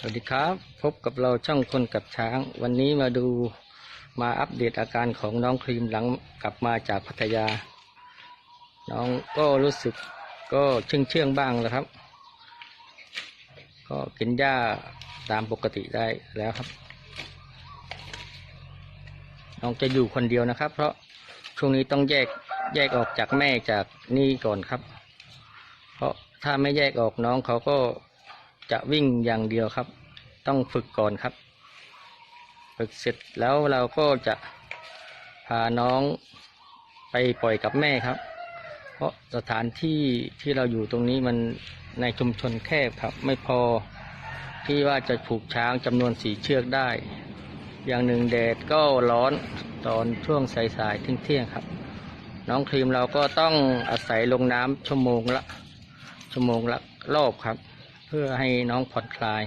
สวัสดีครับพบกับเราช่องคนกับช้าง วันนี้มาดูมาอัปเดตอาการของน้องครีมหลังกลับมาจากพัทยา น้องก็รู้สึกก็เชื่องเชื่องบ้างแล้วครับ ก็กินหญ้าตามปกติได้แล้วครับ น้องจะอยู่คนเดียวนะครับ เพราะช่วงนี้ต้องแยกแยกออกจากแม่จากนี่ก่อนครับ เพราะถ้าไม่แยกออกน้องเขาก็ จะวิ่งอย่างเดียวครับ ต้องฝึกก่อนครับ ฝึกเสร็จแล้วเราก็จะพาน้องไปปล่อยกับแม่ครับ เพราะสถานที่ที่เราอยู่ตรงนี้มันในชุมชนแคบครับ ไม่พอที่ว่าจะผูกช้างจำนวนสีเชือกได้ อย่างหนึ่งแดดก็ร้อนตอนช่วงสายๆเที่ยงๆครับ น้องครีมเราก็ต้องอาศัยลงน้ำชั่วโมงละ ชั่วโมงละรอบครับ เพื่อให้น้องผ่อนคลาย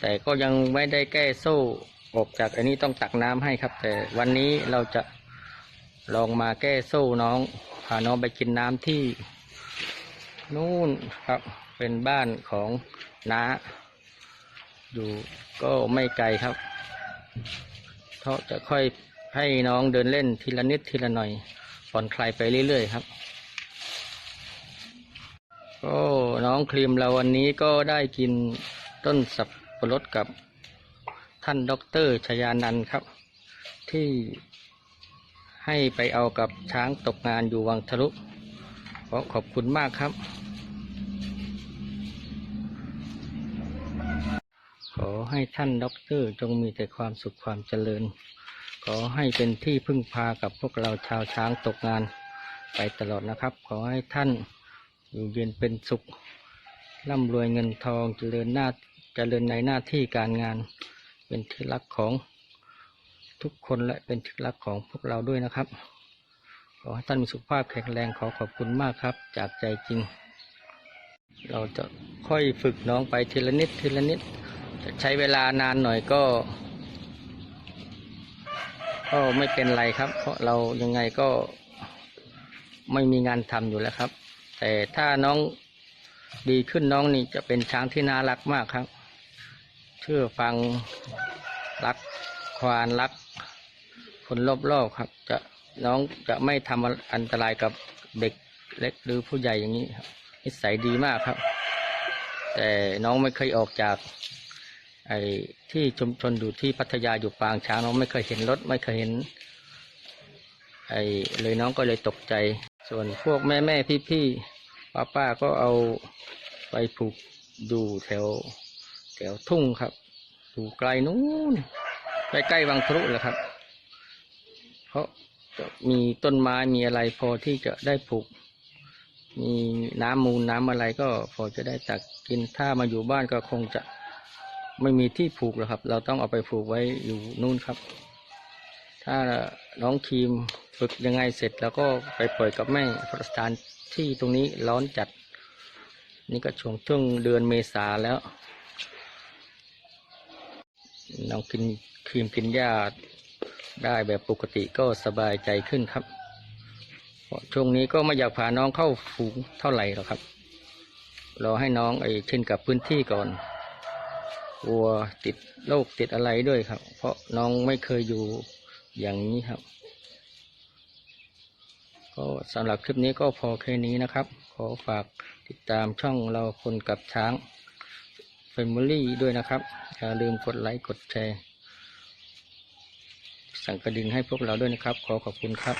แต่ก็ยังไม่ได้แก้โซ่ออกจากอันนี้ต้องตักน้ำให้ครับ แต่วันนี้เราจะลองมาแก้โซ่น้องพาน้องไปกินน้ำที่นู่นครับ เป็นบ้านของน้าอยู่ก็ไม่ไกลครับเพาะจะค่อยให้น้องเดินเล่นทีละนิดทีละหน่อยผ่อนคลายไปเรื่อยๆครับ ก็น้องครีมเราวันนี้ก็ได้กินต้นสับปะรดกับท่านด็อกเตอร์ชยานันครับ ที่ให้ไปเอากับช้างตกงานอยู่วังทะลุขอขอบคุณมากครับ ขอให้ท่านด็อกเตอร์จงมีแต่ความสุขความเจริญ ขอให้เป็นที่พึ่งพากับพวกเราชาวช้างตกงานไปตลอดนะครับ ขอให้ท่าน อยู่เย็นเป็นสุขร่ำรวยเงินทองเจริญหน้าเจริญในหน้าที่การงาน เป็นที่รักของทุกคนและเป็นที่รักของพวกเราด้วยนะครับ ขอให้ท่านมีสุขภาพแข็งแรงขอขอบคุณมากครับ จากใจจริง เราจะค่อยฝึกน้องไปทีละนิดทีละนิดจะใช้เวลานานหน่อยก็ ก็ไม่เป็นไรครับ เพราะเรายังไงก็ไม่มีงานทำอยู่แล้วครับ แต่ถ้าน้องดีขึ้นน้องนี่จะเป็นช้างที่น่ารักมากครับ เชื่อฟังรักควานรักคนรอบๆครับ จะน้องจะไม่ทำอันตรายกับเด็กเล็กหรือผู้ใหญ่อย่างนี้ครับนิสัยดีมากครับ แต่น้องไม่เคยออกจากไอ้ที่ชุมชนอยู่ที่พัทยาอยู่ปางช้างน้องไม่เคยเห็นรถไม่เคยเห็น ไอ้เลยน้องก็เลยตกใจ ส่วนพวกแม่แม่พี่พี่ ป้าป้าๆก็เอาไปผูกดูแถว แถวทุ่งครับอยู่ไกลนู้นใกล้ๆวังทะลุแหละครับ เพราะจะมีต้นไม้มีอะไรพอที่จะได้ผูก มีน้ำมูลน้ำอะไรก็พอจะได้ตักกินถ้ามาอยู่บ้านก็คงจะไม่มีที่ผูกแล้วครับ เราต้องเอาไปผูกไว้อยู่นู่นครับ ถ้าน้องครีมฝึกยังไงเสร็จแล้วก็ไปปล่อยกับแม่พระสถาน ที่ตรงนี้ร้อนจัด นี่ก็ช่วงช่วงเดือนเมษาแล้วน้องกินครีมกินหญ้าได้แบบปกติก็สบายใจขึ้นครับเพราะช่วงนี้ก็ไม่อยากพาน้องเข้าฝูงเท่าไหร่หรอกครับรอให้น้องไอ้เช่นกับพื้นที่ก่อนกลัวติดโรคติดอะไรด้วยครับ เพราะน้องไม่เคยอยู่อย่างนี้ครับ ก็สำหรับคลิปนี้ก็พอแค่นี้นะครับ ขอฝากติดตามช่องเราคนกับช้าง Family ด้วยนะครับ อย่าลืมกดไลค์กดแชร์ สั่งกระดิ่งให้พวกเราด้วยนะครับ ขอขอบคุณครับ